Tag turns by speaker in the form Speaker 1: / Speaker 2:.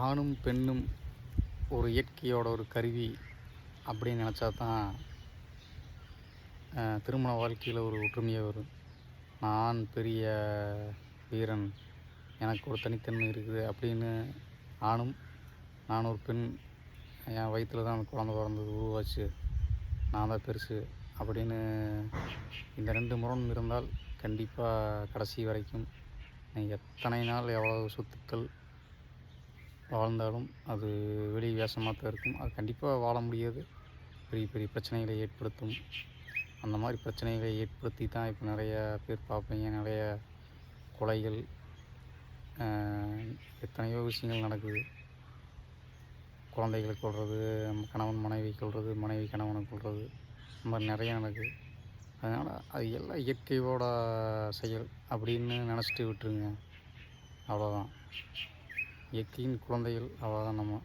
Speaker 1: ஆணும் பெண்ணும் ஒரு இயற்கையோட ஒரு கருவி அப்படின்னு நினச்சா தான் திருமண வாழ்க்கையில் ஒரு ஒற்றுமையாக வரும். நான் பெரிய வீரன் எனக்கு ஒரு தனித்தன்மை இருக்குது அப்படின்னு ஆணும் நான் ஒரு பெண் என் வயிற்றில் தான் குழந்த குழந்தை பிறந்தது உருவாச்சு. நான் தான் பெருசு அப்படின்னு இந்த ரெண்டு முரண் இருந்தால் கண்டிப்பாக கடைசி வரைக்கும் நீங்கள் எத்தனை நாள் எவ்வளோ சொத்துக்கள் வாழ்ந்தாலும் அது வெளி வேஷமாக தான் இருக்கும். அது கண்டிப்பாக வாழ முடியாது. பெரிய பெரிய பிரச்சனைகளை ஏற்படுத்தும். அந்த மாதிரி பிரச்சனைகளை ஏற்படுத்தி தான் இப்போ நிறைய பேர் பார்ப்பீங்க. நிறைய கொலைகள் எத்தனையோ விஷயங்கள் நடக்குது. குழந்தைகளை கொள்வது கணவன் மனைவி கொள்வது மனைவி கணவனை கொள்வது இந்த மாதிரி நிறைய நடக்குது. அதனால் அது எல்லாம் இயற்கையோட செயல் அப்படின்னு நினச்சிட்டு விட்டுருங்க. அவ்வளோதான் இயற்கையின் குழந்தைகள் அவ்வளோதான் நம்ம